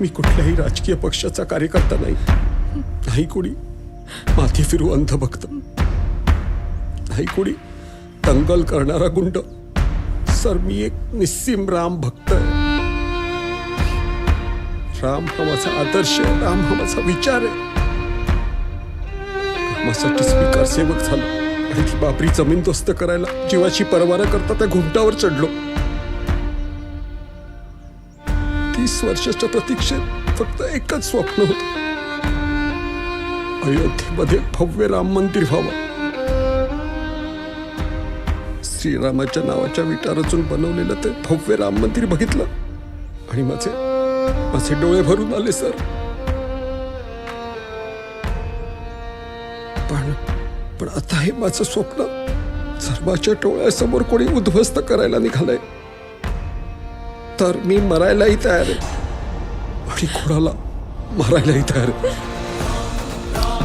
मी कुठल्याही राजकीय पक्षाचा कार्यकर्ता नाही. नाही कोणी. माथी फिरू अंधभक्त. नाही कोणी. दंगल करणारा गुंड. सर मी एक निस्सीम राम भक्त आहे. राम हा माझा आदर्श आहे राम हा माझा विचार आहे. रामासाठीच मी कारसेवक झालो. आणि ती बापरी जमीन दोस्त करायला जीवाची परवाना करता त्या घुमटावर चढलो. तीस वर्षाच्या प्रतीक्षेत फक्त एकच स्वप्न होत. अयोध्येमध्ये भव्य राम मंदिर व्हावं. श्रीरामाच्या नावाच्या विटा रचून बनवलेलं ते भव्य राम मंदिर बघितलं. आणि माझे माझे डोळे भरून आले सर. पण पण आता हे माझं स्वप्न सर्वाच्या डोळ्यासमोर कोणी उद्ध्वस्त करायला निघालंय. तर मी मरायलाही तयार आहे. आणि कोणाला मरायलाही तयार आहे?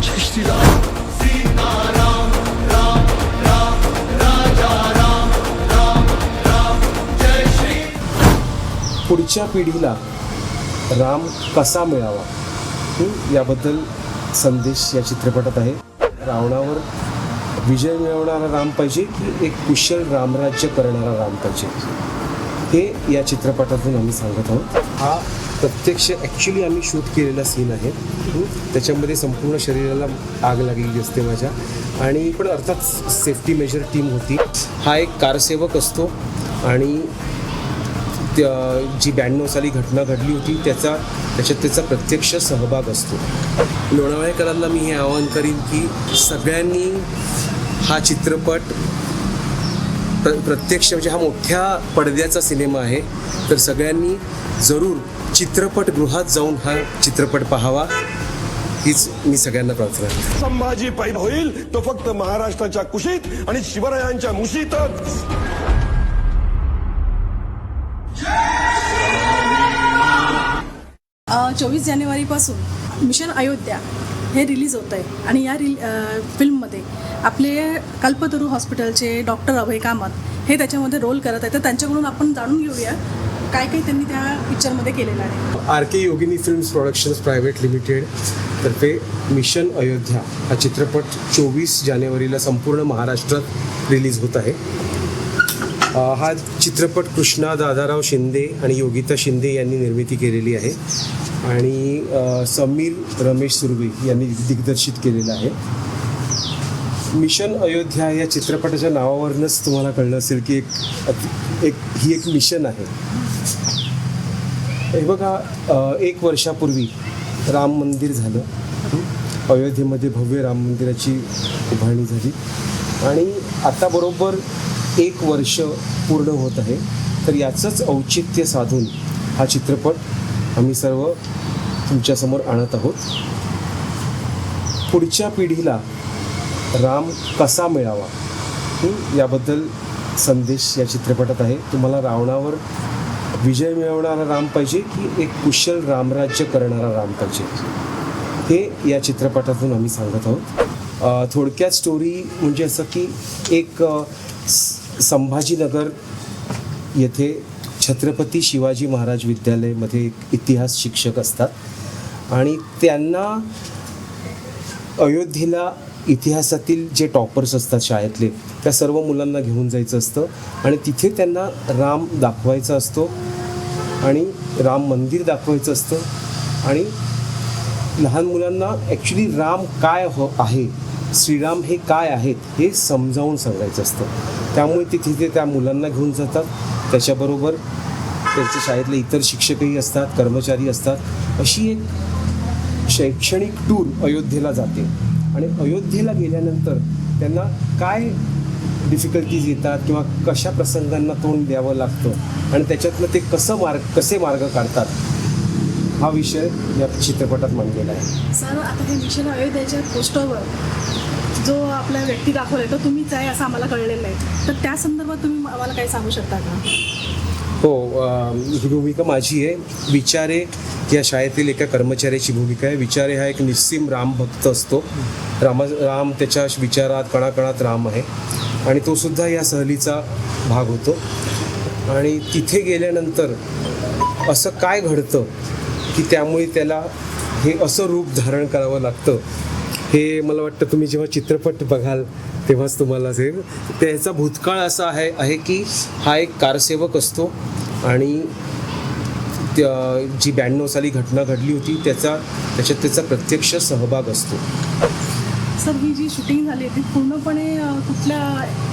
जय श्रीराम. पुढच्या पिढीला राम कसा मिळावा? याबद्दल संदेश या चित्रपटात आहे. रावणावर विजय मिळवणारा राम पाहिजे की एक कुशल रामराज्य करणारा राम पाहिजे? हे या चित्रपटातून आम्ही सांगत आहोत. हा प्रत्यक्ष ॲक्च्युली आम्ही शूट केलेला सीन आहे. त्याच्यामध्ये संपूर्ण शरीराला आग लागलेली असते माझ्या. आणि पण अर्थात सेफ्टी मेजर टीम होती. हा एक कारसेवक असतो. आणि त्या- जी ब्याण्णव साली घटना घडली होती त्याचा त्याच्यात त्याचा प्रत्यक्ष सहभाग असतो. लोणावळेकरांना मी हे आवाहन करीन की सगळ्यांनी हा चित्रपट प्र प्रत्यक्ष म्हणजे हा मोठ्या पडद्याचा सिनेमा आहे. तर सगळ्यांनी जरूर चित्रपटगृहात जाऊन हा चित्रपट पाहावा. हीच मी सगळ्यांना प्रार्थना संभाजी पैदा होईल तो फक्त महाराष्ट्राच्या कुशीत आणि शिवरायांच्या मुशीतच. चोवीस जानेवारीपासून मिशन अयोध्या हे रिलीज होत आहे. आणि या रिल फिल्ममध्ये आपले कल्पतरू हॉस्पिटलचे डॉक्टर अभय कामत हे त्याच्यामध्ये रोल करत आहेत. तर त्यांच्याकडून आपण जाणून घेऊया काय काय त्यांनी त्या पिक्चरमध्ये केलेलं आहे. R K Yogini films productions private limited तर्फे मिशन अयोध्या हा चित्रपट चोवीस जानेवारीला संपूर्ण महाराष्ट्रात रिलीज होत आहे. हा चित्रपट कृष्णा दादाराव शिंदे आणि योगिता शिंदे यांनी निर्मिती केलेली आहे. आणि समीर रमेश सुर्वे यांनी दिग्दर्शित केलेलं आहे. मिशन अयोध्या या चित्रपटाच्या नावावरूनच तुम्हाला कळलं असेल की एक एक ही एक मिशन आहे. हे बघा एक वर्षापूर्वी राम मंदिर झालं. अयोध्येमध्ये भव्य राम मंदिराची उभारणी झाली. आणि आता बरोबर एक वर्ष पूर्ण होत आहे. तर याचंच औचित्य साधून हा चित्रपट आम्ही सर्व तुमच्यासमोर आणत आहोत. पुढच्या पिढीला राम कसा मिळावा याबद्दल संदेश या चित्रपटात आहे. तुम्हाला रावणावर विजय मिळवणारा राम पाहिजे की एक कुशल रामराज्य करणारा राम पाहिजे? हे या चित्रपटातून आम्ही सांगत आहोत. थोडक्यात स्टोरी म्हणजे असं की एक संभाजीनगर येथे छत्रपती शिवाजी महाराज विद्यालयामध्ये एक इतिहास शिक्षक असतात. आणि त्यांना अयोध्येला इतिहासातील जे टॉपर्स असतात शाळेतले त्या सर्व मुलांना घेऊन जायचं असतं. आणि तिथे त्यांना राम दाखवायचा असतो आणि राम मंदिर दाखवायचं असतं. आणि लहान मुलांना ॲक्च्युली राम काय हो आहे श्रीराम हे काय आहेत हे समजावून सांगायचं असतं. त्यामुळे तिथे ते त्या मुलांना घेऊन जातात. त्याच्याबरोबर त्यांच्या शाळेतले इतर शिक्षकही असतात कर्मचारी असतात. अशी एक शैक्षणिक टूर अयोध्येला जाते. आणि अयोध्येला गेल्यानंतर त्यांना काय डिफिकल्टीज येतात किंवा कशा प्रसंगांना तोंड द्यावं लागतं आणि त्याच्यातनं ते कसं मार्ग कसे मार्ग काढतात हा विषय या चित्रपटात मांडलेला आहे. सर आता हे मिशन अयोध्येच्या पोस्टरवर जो आपला व्यक्ती दाखवलाय तो तुम्हीच आहे असं आम्हाला कळलेलं आहे. तर त्या संदर्भात तुम्ही आम्हाला काही सांगू शकता का? हो ही भूमिका माझी आहे. विचारे या शाळेतील एका कर्मचाऱ्याची भूमिका आहे. विचारे हा एक निस्सीम राम भक्त असतो. रामा राम त्याच्या विचारात कणाकणात राम आहे. आणि तो सुद्धा या सहलीचा भाग होतो. आणि तिथे गेल्यानंतर असं काय घडतं की त्यामुळे त्याला हे असं रूप धारण करावं लागतं हे मला वाटतं तुम्ही जेव्हा चित्रपट बघाल तेव्हाच तुम्हाला असेल. त्याचा भूतकाळ असा आहे आहे की हा एक कारसेवक असतो आणि त्या- जी ब्याण्णव साली घटना घडली होती त्याचा त्याच्यात त्याचा प्रत्यक्ष सहभाग असतो. सर ही जी शूटिंग झाली ती पूर्णपणे कुठल्या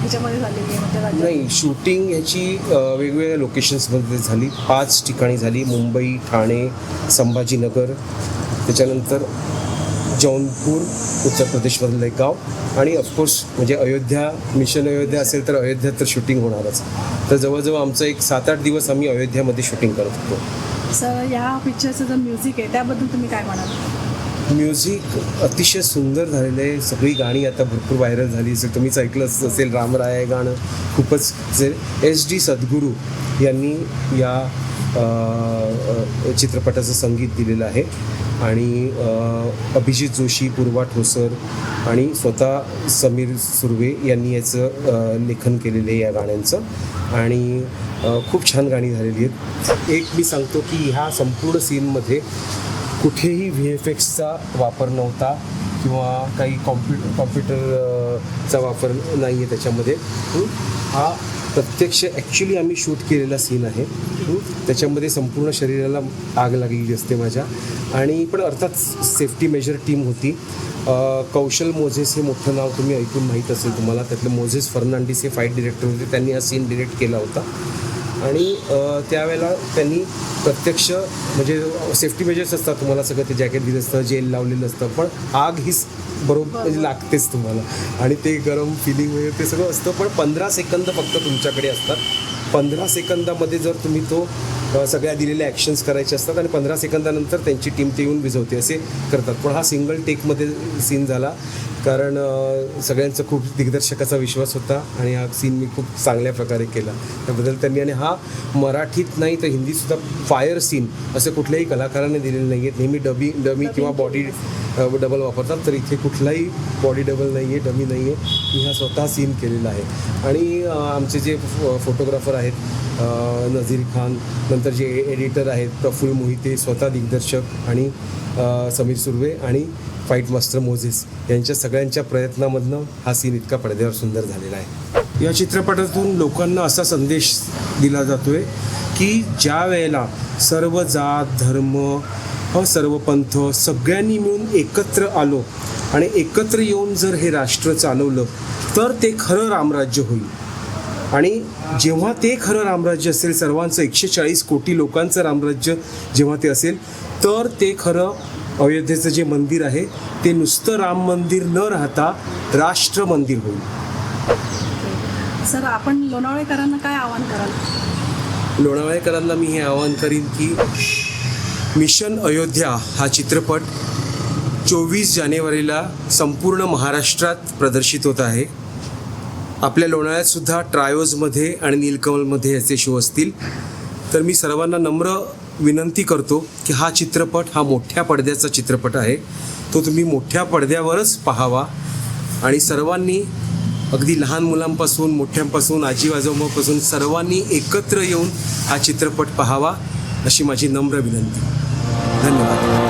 ह्याच्यामध्ये झालेली आहे? म्हणजे? नाही शूटिंग ह्याची वेगवेगळ्या लोकेशन्समध्ये झाली. पाच ठिकाणी झाली. मुंबई ठाणे संभाजीनगर. त्याच्यानंतर जौनपूर उत्तर प्रदेशमधलं एक गाव. आणि ऑफकोर्स म्हणजे अयोध्या मिशन अयोध्या असेल तर अयोध्यात तर शूटिंग होणारच. तर जवळजवळ आमचं एक सात आठ दिवस आम्ही अयोध्यामध्ये शूटिंग करत होतो. सर या पिक्चरचं जे म्युझिक आहे त्याबद्दल तुम्ही काय म्हणाल? म्युझिक अतिशय सुंदर झालेलं आहे. सगळी गाणी आता भरपूर व्हायरल झाली. असेल तुम्हीच ऐकलंच असेल रामराय हे गाणं. खूपच एस डी सद्गुरू यांनी या चित्रपटाचं संगीत दिलेलं आहे. आणि अभिजित जोशी पूर्वा ठोसर आणि स्वतः समीर सुर्वे यांनी याचं लेखन केलेलं आहे या गाण्यांचं. आणि खूप छान गाणी झालेली आहेत. एक मी सांगतो की ह्या संपूर्ण सीनमध्ये कुठेही व्ही एफ एक्सचा वापर नव्हता किंवा काही कॉम्प्यु कॉम्प्युटरचा वापर नाही आहे त्याच्यामध्ये हा प्रत्यक्ष ॲक्च्युली आम्ही शूट केलेला सीन आहे. त्याच्यामध्ये संपूर्ण शरीराला आग लागलेली असते माझ्या. आणि पण अर्थात सेफ्टी मेजर टीम होती. कौशल मोझेस हे मोठं नाव तुम्ही ऐकून माहीत असेल तुम्हाला. त्यातले मोझेस फर्नांडिस हे फाईट डिरेक्टर होते. त्यांनी हा सीन डिरेक्ट केला होता. आणि त्यावेळेला त्यांनी प्रत्यक्ष म्हणजे सेफ्टी मेजर्स असतात तुम्हाला सगळं ते जॅकेट दिलं असतं जेल लावलेलं असतं पण आग ही स- बरोबर म्हणजे लागतेच तुम्हाला. आणि ते गरम फिलिंग वगैरे ते सगळं असतं पण पंधरा सेकंद फक्त तुमच्याकडे असतात. पंधरा सेकंदामध्ये जर तुम्ही तो सगळ्या दिलेल्या ॲक्शन्स करायचे असतात आणि पंधरा सेकंदानंतर त्यांची टीम ते येऊन विझवते असे करतात. पण हा सिंगल टेकमध्ये सीन झाला. कारण सगळ्यांचा खूप दिग्दर्शकाचा विश्वास होता आणि हा सीन मी खूप चांगल्या प्रकारे केला. त्याबद्दल त्यांनी आणि हा मराठीत नाही तर हिंदीतसुद्धा फायर सीन असं कुठल्याही कलाकाराने दिलेलं नाही आहे नेहमी डबी डमी किंवा बॉडी डबल वापरतात तर इथे कुठलाही बॉडी डबल नाही आहे डमी नाही आहे मी हा स्वतः सीन केलेला आहे. आणि आमचे जे फोटोग्राफर आहेत नझीर खान नंतर जे एडिटर आहेत प्रफुल मोहिते स्वतः दिग्दर्शक आणि समीर सुर्वे आणि फाईट मास्टर मोझेस यांच्या सगळ्यांच्या प्रयत्नामधनं हा सीन इतका पडद्यावर सुंदर झालेला आहे. या चित्रपटातून लोकांना असा संदेश दिला जातोय की ज्या वेळेला सर्व जात धर्म व सर्व पंथ सगळ्यांनी मिळून एकत्र आलो आणि एकत्र येऊन जर हे राष्ट्र चालवलं तर ते खरं रामराज्य होईल. आणि जेव्हा ते खरं रामराज्य असेल सर्वांचं एकशे चाळीस कोटी लोकांचं रामराज्य जेव्हा ते असेल तर ते खरं अयोध्येचं जे मंदिर आहे ते नुसतं राम मंदिर न राहता राष्ट्र मंदिर होईल. सर आपण लोणावळेकरांना काय आवाहन कराल? लोणावळेकरांना मी हे आवाहन करीन की मिशन अयोध्या हा चित्रपट चोवीस जानेवारीला संपूर्ण महाराष्ट्रात प्रदर्शित होत आहे. आपल्या लोणाळ्यातसुद्धा ट्रायोजमध्ये आणि नीलकमलमध्ये याचे शो असतील. तर मी सर्वांना नम्र विनंती करतो की हा चित्रपट हा मोठ्या पडद्याचा चित्रपट आहे. तो तुम्ही मोठ्या पडद्यावरच पाहावा आणि सर्वांनी अगदी लहान मुलांपासून मोठ्यांपासून आजी आजोबापासून सर्वांनी एकत्र येऊन हा चित्रपट पाहावा. अशी माझी नम्र विनंती. धन्यवाद.